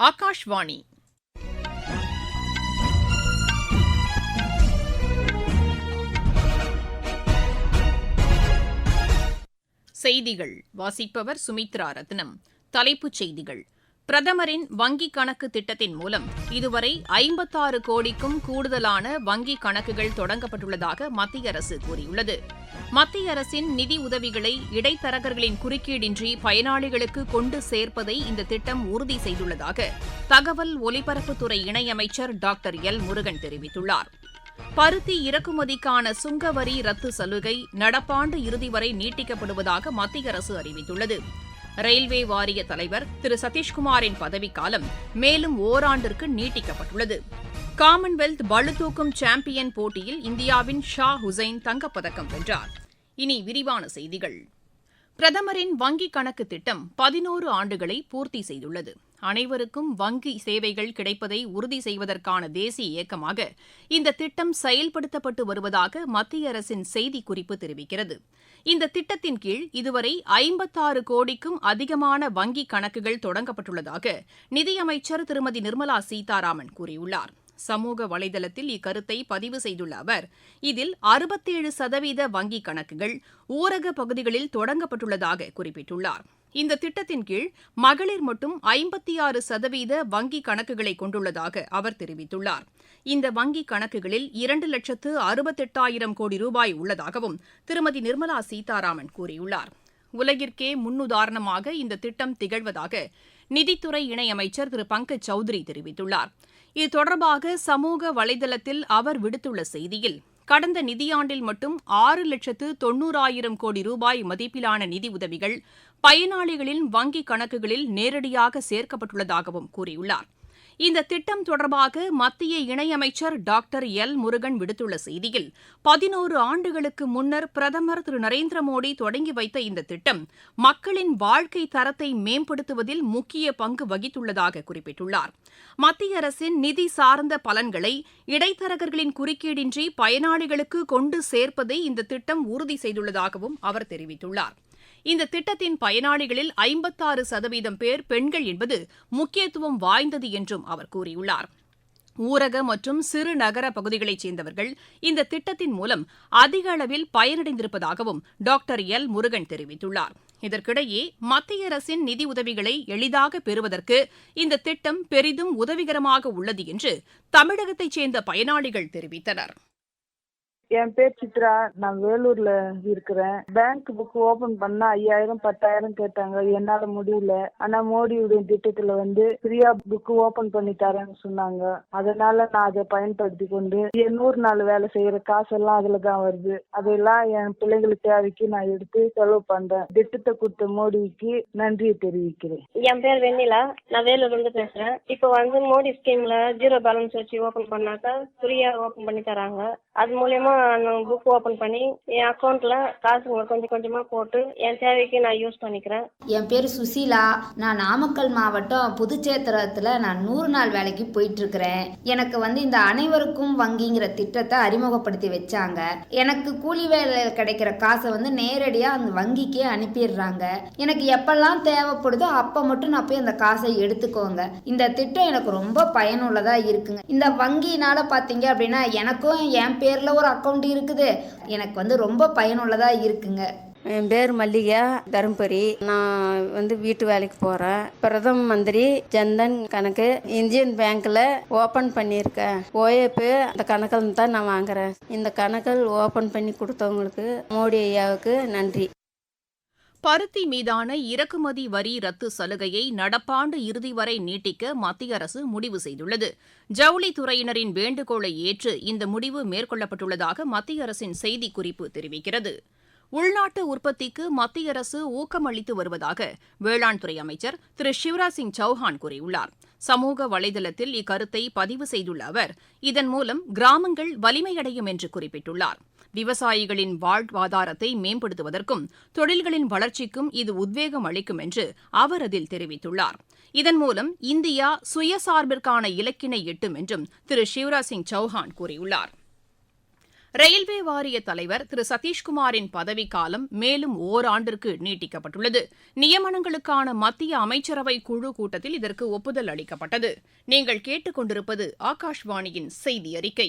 ஆகாஷ்வாணி. செய்திகள் வாசிப்பவர் சுமித்ரா ரத்னம். தலைப்புச் செய்திகள். பிரதமரின் வங்கிக் கணக்கு திட்டத்தின் மூலம் இதுவரை ஐம்பத்தாறு கோடிக்கும் கூடுதலான வங்கிக் கணக்குகள் தொடங்கப்பட்டுள்ளதாக மத்திய அரசு கூறியுள்ளது. மத்திய அரசின் நிதி உதவிகளை இடைத்தரகர்களின் குறுக்கீடின்றி பயனாளிகளுக்கு கொண்டு சேர்ப்பதை இந்த திட்டம் உறுதி செய்துள்ளதாக தகவல் ஒலிபரப்புத்துறை இணையமைச்சர் டாக்டர் எல் முருகன் தெரிவித்துள்ளார். பருத்தி இறக்குமதிக்கான சுங்கவரி ரத்து சலுகை நடப்பாண்டு இறுதி வரை நீட்டிக்கப்படுவதாக மத்திய அரசு அறிவித்துள்ளது. ரயில்வே வாரிய தலைவர் திரு சதீஷ்குமாரின் பதவிக்காலம் மேலும் ஓராண்டிற்கு நீட்டிக்கப்பட்டுள்ளது. காமன்வெல்த் பளுதூக்கும் சாம்பியன் போட்டியில் இந்தியாவின் ஷா ஹுசைன் தங்கப்பதக்கம் வென்றார். இனி விரிவான செய்திகள். பிரதமரின் வங்கிக் கணக்கு திட்டம் பதினோரு ஆண்டுகளை பூர்த்தி செய்துள்ளது. அனைவருக்கும் வங்கி சேவைகள் கிடைப்பதை உறுதி செய்வதற்கான தேசிய இயக்கமாக இந்த திட்டம் செயல்படுத்தப்பட்டு வருவதாக மத்திய அரசின் செய்திக்குறிப்பு தெரிவிக்கிறது. இந்த திட்டத்தின் கீழ் இதுவரை ஐம்பத்தாறு கோடிக்கும் அதிகமான வங்கிக் கணக்குகள் தொடங்கப்பட்டுள்ளதாக நிதியமைச்சர் திருமதி நிர்மலா சீதாராமன் கூறியுள்ளார். சமூக வலைதளத்தில் இக்கருத்தை பதிவு செய்துள்ள அவர் இதில் அறுபத்தேழு சதவீத வங்கிக் கணக்குகள் ஊரக பகுதிகளில் தொடங்கப்பட்டுள்ளதாக குறிப்பிட்டுள்ளார். இந்த திட்டத்தின் கீழ் மகளிர் மட்டும் ஐம்பத்தி ஆறு சதவீத வங்கிக் கணக்குகளை கொண்டுள்ளதாக அவர் தெரிவித்துள்ளார். இந்த வங்கிக் கணக்குகளில் இரண்டு லட்சத்து அறுபத்தெட்டாயிரம் கோடி ரூபாய் உள்ளதாகவும் திருமதி நிர்மலா சீதாராமன் கூறியுள்ளார். உலகிற்கே முன்னுதாரணமாக இந்த திட்டம் திகழ்வதாக நிதித்துறை இணையமைச்சர் திரு பங்கஜ் சௌத்ரி தெரிவித்துள்ளார். இது தொடர்பாக சமூக வலைதளத்தில் அவர் விடுத்துள்ள செய்தியில் கடந்த நிதியாண்டில் மட்டும் ஆறு லட்சத்து தொன்னூறாயிரம் கோடி ரூபாய் மதிப்பிலான நிதி உதவிகள் பயனாளிகளின் வங்கிக் கணக்குகளில் நேரடியாக சேர்க்கப்பட்டுள்ளதாகவும் கூறியுள்ளார். இந்த திட்டம் தொடர்பாக மத்திய இணையமைச்சர் டாக்டர் எல். முருகன் விடுத்துள்ள செய்தியில் பதினோரு ஆண்டுகளுக்கு முன்னர் பிரதமர் திரு. நரேந்திர மோடி தொடங்கி வைத்த இந்த திட்டம் மக்களின் வாழ்க்கை தரத்தை மேம்படுத்துவதில் முக்கிய பங்கு வகித்துள்ளதாக குறிப்பிட்டுள்ளார். மத்திய அரசின் நிதி சார்ந்த பலன்களை இடைத்தரகர்களின் குறுக்கீடின்றி பயனாளிகளுக்கு கொண்டு சேர்ப்பதை இந்த திட்டம் உறுதி செய்துள்ளதாகவும் அவர் தெரிவித்துள்ளார். இந்த திட்டத்தின் பயனாளிகளில் ஐம்பத்தாறு சதவீதம் பேர் பெண்கள் என்பது முக்கியத்துவம் வாய்ந்தது என்றும் அவர் கூறியுள்ளார். ஊரக மற்றும் சிறு நகர பகுதிகளைச் சேர்ந்தவர்கள் இந்த திட்டத்தின் மூலம் அதிக அளவில் பயனடைந்திருப்பதாகவும் டாக்டர் எல். முருகன் தெரிவித்துள்ளார். இதற்கிடையே மத்திய அரசின் நிதி உதவிகளை எளிதாக பெறுவதற்கு இந்த திட்டம் பெரிதும் உதவிகரமாக உள்ளது என்று தமிழகத்தைச் சேர்ந்த பயனாளிகள் தெரிவித்தனர். என் பேர் சித்ரா. நான் வேலூர்ல இருக்கிறேன். பேங்க் புக் ஓபன் பண்ணா ஐயாயிரம் பத்தாயிரம் கேட்டாங்க. என்னால முடியல. ஆனா மோடியுடைய திட்டத்துல வந்து ஃப்ரீயா புக் ஓபன் பண்ணி தரேன்னு சொன்னாங்க. அதனால நான் அதை பயன்படுத்தி கொண்டு என் நூறு நாள் வேலை செய்யற காசெல்லாம் அதுல தான் வருது. அதெல்லாம் என் பிள்ளைங்களுக்கு தேவைக்கு நான் எடுத்து செலவு பண்றேன். திட்டத்தை கொடுத்த மோடிக்கு நன்றியை தெரிவிக்கிறேன். என் பேர் வெண்ணிலா. நான் வேலூர்ல இருந்து பேசுறேன். இப்போ வந்து மோடி ஸ்கீம்ல ஜீரோ பேலன்ஸ் வச்சு ஓபன் பண்ணாக்கா ஃப்ரீயா ஓபன் பண்ணி தராங்க. அது மூலியமா நான் புக் ஓபன் பண்ணி என் அக்கௌண்ட்ல காசு கொஞ்சம் கொஞ்சமா போட்டு என் தேவைக்கு நான் யூஸ் பண்ணிக்கிறேன். என் பேர் சுசீலா. நான் நாமக்கல் மாவட்டம் புதுச்சேத்திரத்தில் நான் நூறு நாள் வேலைக்கு போயிட்டு இருக்கிறேன் எனக்கு வந்து இந்த அனைவருக்கும் வங்கிங்கிற திட்டத்தை அறிமுகப்படுத்தி வச்சாங்க. எனக்கு கூலி வேலை கிடைக்கிற காசை வந்து நேரடியாக அந்த வங்கிக்கே அனுப்பிடுறாங்க. எனக்கு எப்பெல்லாம் தேவைப்படுதோ அப்போ மட்டும் நான் போய் அந்த காசை எடுத்துக்கோங்க. இந்த திட்டம் எனக்கு ரொம்ப பயனுள்ளதாக இருக்குங்க. இந்த வங்கினால பார்த்தீங்க அப்படின்னா எனக்கும் என் பேரில் ஒரு அக்கௌண்ட் இருக்குது. எனக்கு வந்து ரொம்ப பயனுள்ளதாக இருக்குங்க. என் பேர் மல்லிகா தருமபுரி. நான் வந்து வீட்டு வேலைக்கு போகிறேன் பிரதம மந்திரி ஜன்தன் கணக்கு இந்தியன் பேங்க்கில் ஓப்பன் பண்ணியிருக்கேன். ஓஏபி அந்த கணக்கில் தான் நான் வாங்குறேன். இந்த கணக்கில் ஓப்பன் பண்ணி கொடுத்தவங்களுக்கு மோடி ஐயாவுக்கு நன்றி. பருத்தி மீதான இறக்குமதி வரி ரத்து சலுகையை நடப்பாண்டு இறுதி வரை நீட்டிக்க மத்திய அரசு முடிவு செய்துள்ளது. ஜவுளித்துறையினரின் வேண்டுகோளை ஏற்று இந்த முடிவு மேற்கொள்ளப்பட்டுள்ளதாக மத்திய அரசின் செய்திக்குறிப்பு தெரிவிக்கிறது. உள்நாட்டு உற்பத்திக்கு மத்திய அரசு ஊக்கம் அளித்து வருவதாக வேளாண் துறை அமைச்சர் திரு சிவராஜ் சிங் சௌஹான் கூறியுள்ளார். சமூக வலைதளத்தில் இக்கருத்தை பதிவு செய்துள்ள அவர் இதன் மூலம் கிராமங்கள் வலிமையடையும் என்று குறிப்பிட்டுள்ளார். விவசாயிகளின் வாழ்வாதாரத்தை மேம்படுத்துவதற்கும் தொழில்களின் வளர்ச்சிக்கும் இது உத்வேகம் அளிக்கும் என்று அவர் அதில் தெரிவித்துள்ளார். இதன் மூலம் இந்தியா சுயசார்பிற்கான இலக்கினை எட்டும் என்றும் திரு சிவராஜ் சிங் சௌஹான் கூறியுள்ளார். ரயில்வே வாரிய தலைவர் திரு சதீஷ்குமாரின் பதவிக்காலம் மேலும் ஓராண்டிற்கு நீட்டிக்கப்பட்டுள்ளது. நியமனங்களுக்கான மத்திய அமைச்சரவை குழு கூட்டத்தில் இதற்கு ஒப்புதல் அளிக்கப்பட்டது. நீங்கள் கேட்டுக்கொண்டிருப்பது ஆகாஷ்வாணியின் செய்தி அறிக்கை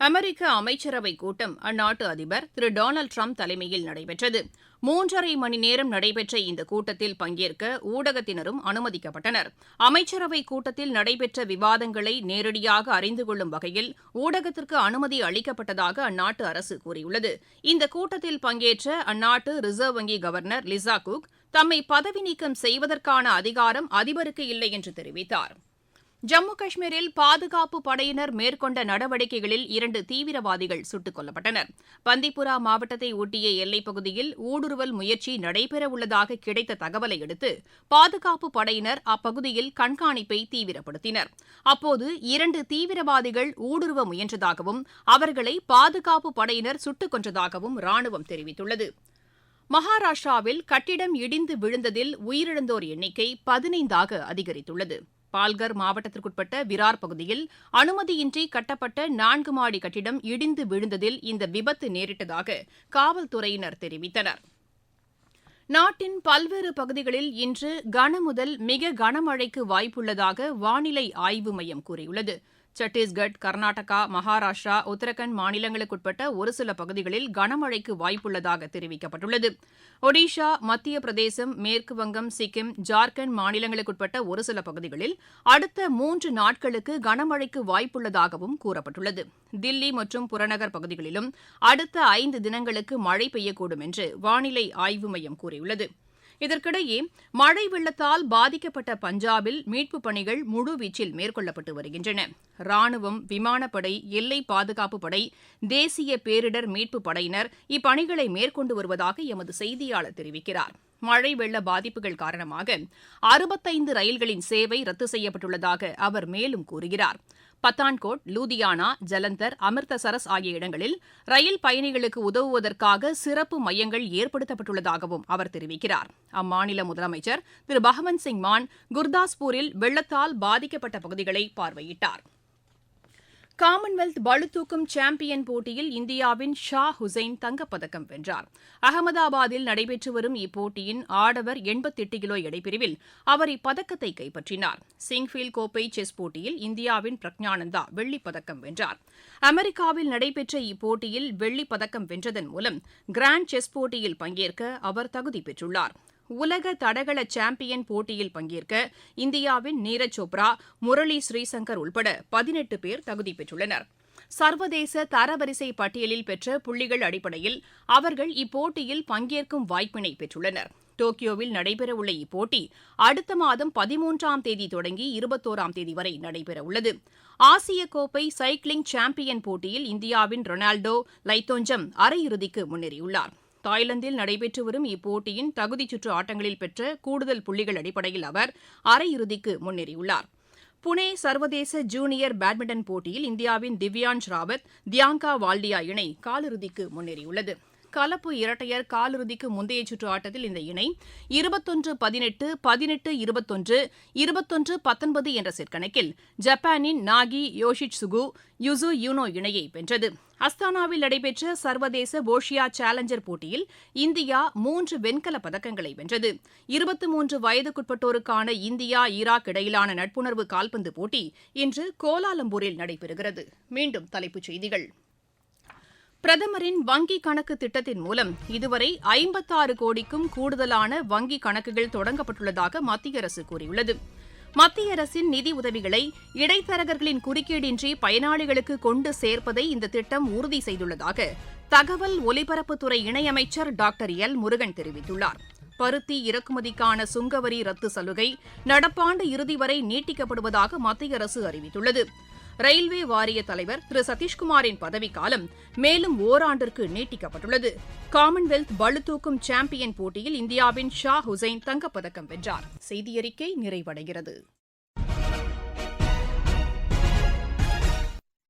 அமெரிக்க அமைச்சரவைக் கூட்டம் அந்நாட்டு அதிபர் திரு டொனால்டு ட்ரம்ப் தலைமையில் நடைபெற்றது. மூன்றரை மணி நேரம் நடைபெற்ற இந்த கூட்டத்தில் பங்கேற்க ஊடகத்தினரும் அனுமதிக்கப்பட்டனர். அமைச்சரவை கூட்டத்தில் நடைபெற்ற விவாதங்களை நேரடியாக அறிந்து கொள்ளும் வகையில் ஊடகத்திற்கு அனுமதி அளிக்கப்பட்டதாக அந்நாட்டு அரசு கூறியுள்ளது. இந்த கூட்டத்தில் பங்கேற்ற அந்நாட்டு ரிசர்வ் வங்கி கவர்னர் லிசா குக் தம்மை பதவி நீக்கம் செய்வதற்கான அதிகாரம் அதிபருக்கு இல்லை என்று தெரிவித்தார். ஜம்மு காஷ்மீரில் பாதுகாப்பு படையினர் மேற்கொண்ட நடவடிக்கைகளில் இரண்டு தீவிரவாதிகள் சுட்டுக் கொல்லப்பட்டனர். பந்திப்புரா மாவட்டத்தை ஒட்டிய எல்லைப் பகுதியில் ஊடுருவல் முயற்சி நடைபெறவுள்ளதாக கிடைத்த தகவலை அடுத்து பாதுகாப்பு படையினர் அப்பகுதியில் கண்காணிப்பை தீவிரப்படுத்தினர். அப்போது இரண்டு தீவிரவாதிகள் ஊடுருவ முயன்றதாகவும் அவர்களை பாதுகாப்பு படையினர் சுட்டுக் கொன்றதாகவும் ராணுவம் தெரிவித்துள்ளது. மகாராஷ்டிராவில் கட்டிடம் இடிந்து விழுந்ததில் உயிரிழந்தோர் எண்ணிக்கை பதினைந்தாக அதிகரித்துள்ளது. பால்கர் மாவட்டத்திற்குட்பட்ட விரார் பகுதியில் அனுமதியின்றி கட்டப்பட்ட நான்கு மாடி கட்டிடம் இடிந்து விழுந்ததில் இந்த விபத்து நேரிட்டதாக காவல்துறையினர் தெரிவித்தனர். நாட்டின் பல்வேறு பகுதிகளில் இன்று கனமுதல் மிக கனமழைக்கு வாய்ப்புள்ளதாக வானிலை ஆய்வு மையம் கூறியுள்ளது. சத்தீஸ்கட் கர்நாடகா மகாராஷ்டிரா உத்தரகண்ட் மாநிலங்களுக்குட்பட்ட ஒரு சில பகுதிகளில் கனமழைக்கு வாய்ப்புள்ளதாக தெரிவிக்கப்பட்டுள்ளது. ஒடிஷா மத்திய பிரதேசம் மேற்குவங்கம் சிக்கிம் ஜார்க்கண்ட் மாநிலங்களுக்குட்பட்ட ஒரு சில பகுதிகளில் அடுத்த மூன்று நாட்களுக்கு கனமழைக்கு வாய்ப்புள்ளதாகவும் கூறப்பட்டுள்ளது. தில்லி மற்றும் புறநகர் பகுதிகளிலும் அடுத்த ஐந்து தினங்களுக்கு மழை பெய்யக்கூடும் என்று வானிலை ஆய்வு மையம் கூறியுள்ளது. இதற்கிடையே மழை வெள்ளத்தால் பாதிக்கப்பட்ட பஞ்சாபில் மீட்புப் பணிகள் முழுவீச்சில் மேற்கொள்ளப்பட்டு வருகின்றன. ராணுவம் விமானப்படை எல்லை பாதுகாப்பு படை தேசிய பேரிடர் மீட்புப் படையினர் இப்பணிகளை மேற்கொண்டு வருவதாக எமது செய்தியாளர் தெரிவிக்கிறார். மழை வெள்ள பாதிப்புகள் காரணமாக அறுபத்தைந்து ரயில்களின் சேவை ரத்து செய்யப்பட்டுள்ளதாக அவர் மேலும் கூறுகிறார். பத்தான்கோட் லூதியானா ஜலந்தர் அமிர்தசரஸ் ஆகிய இடங்களில் ரயில் பயணிகளுக்கு உதவுவதற்காக சிறப்பு மையங்கள் ஏற்படுத்தப்பட்டுள்ளதாகவும் அவர் தெரிவிக்கிறார். அம்மாநில முதலமைச்சர் திரு பகவந்த் சிங் மான் குர்தாஸ்பூரில் வெள்ளத்தால் பாதிக்கப்பட்ட பகுதிகளை பார்வையிட்டார். காமன்வெல்த் பளுதூக்கும் சாம்பியன் போட்டியில் இந்தியாவின் ஷா ஹுசைன் தங்கப்பதக்கம் வென்றார். அகமதாபாத்தில் நடைபெற்று வரும் இப்போட்டியின் ஆடவர் எண்பத்தெட்டு கிலோ எடைப்பிரிவில் அவர் இப்பதக்கத்தை கைப்பற்றினார். சிங்ஃபீல்ட் கோப்பை செஸ் போட்டியில் இந்தியாவின் பிரக்ஞானந்தா வெள்ளிப்பதக்கம் வென்றார். அமெரிக்காவில் நடைபெற்ற இப்போட்டியில் வெள்ளிப் பதக்கம் வென்றதன் மூலம் கிராண்ட் செஸ் போட்டியில் பங்கேற்க அவர் தகுதி பெற்றுள்ளார். உலக தடகள சாம்பியன் போட்டியில் பங்கேற்க இந்தியாவின் நீரஜ் சோப்ரா முரளி ஸ்ரீசங்கர் உள்பட பதினெட்டு பேர் தகுதி பெற்றுள்ளனர். சர்வதேச தரவரிசை பட்டியலில் பெற்ற புள்ளிகள் அடிப்படையில் அவர்கள் இப்போட்டியில் பங்கேற்கும் வாய்ப்பினை பெற்றுள்ளனர். டோக்கியோவில் நடைபெறவுள்ள இப்போட்டி அடுத்த மாதம் பதிமூன்றாம் தேதி தொடங்கி இருபத்தோராம் தேதி வரை நடைபெறவுள்ளது. ஆசிய கோப்பை சைக்கிளிங் சாம்பியன் போட்டியில் இந்தியாவின் ரொனால்டோ லைத்தோஞ்சம் அரையிறுதிக்கு முன்னேறியுள்ளார். தாய்லாந்தில் நடைபெற்று வரும் இப்போட்டியின் தகுதிச் சுற்று ஆட்டங்களில் பெற்ற கூடுதல் புள்ளிகள் அடிப்படையில் அவர் அரையிறுதிக்கு முன்னேறியுள்ளார். புனே சர்வதேச ஜூனியர் பேட்மிண்டன் போட்டியில் இந்தியாவின் திவ்யான்ஷ் ராவத் தியாங்கா வால்டியா இணை காலிறுதிக்கு முன்னேறியுள்ளது. கலப்பு இரட்டையர் காலிறுதிக்கு முந்தைய சுற்று ஆட்டத்தில் இந்த இணை இருபத்தொன்று பதினெட்டு பதினெட்டு இருபத்தொன்று இருபத்தொன்று பத்தொன்பது என்ற செட்கணக்கில் ஜப்பானின் நாகி யோஷிச் சுகு யுசு யூனோ இணையை வென்றது. அஸ்தானாவில் நடைபெற்ற சர்வதேச போஷியா சேலஞ்சர் போட்டியில் இந்தியா மூன்று வெண்கல பதக்கங்களை வென்றது. இருபத்தி மூன்று வயதுக்குட்பட்டோருக்கான இந்தியா ஈராக் இடையிலான நட்புணர்வு கால்பந்து போட்டி இன்று கோலாலம்பூரில் நடைபெறுகிறது. மீண்டும் தலைப்புச் செய்திகள். பிரதமரின் வங்கி கணக்கு திட்டத்தின் மூலம் இதுவரை ஐம்பத்தாறு கோடிக்கும் கூடுதலான வங்கி கணக்குகள் தொடங்கப்பட்டுள்ளதாக மத்திய அரசு கூறியுள்ளது. மத்திய அரசின் நிதி உதவிகளை இடைத்தரகர்களின் குறுக்கீடின்றி பயனாளிகளுக்கு கொண்டு சேர்ப்பதை இந்த திட்டம் உறுதி செய்துள்ளதாக தகவல் ஒலிபரப்புத்துறை இணையமைச்சர் டாக்டர் எல். முருகன் தெரிவித்துள்ளார். பருத்தி இறக்குமதிக்கான சுங்கவரி ரத்து சலுகை நடப்பாண்டு இறுதி வரை நீட்டிக்கப்படுவதாக மத்திய அரசு அறிவித்துள்ளது. ரயில்வே வாரிய தலைவர் திரு சதீஷ்குமாரின் பதவிக்காலம் மேலும் ஓராண்டிற்கு நீட்டிக்கப்பட்டுள்ளது. காமன்வெல்த் பளுதூக்கும் சாம்பியன் போட்டியில் இந்தியாவின் ஷா ஹுசைன் தங்கப்பதக்கம் வென்றார். செய்தியறிக்கை நிறைவடைகிறது.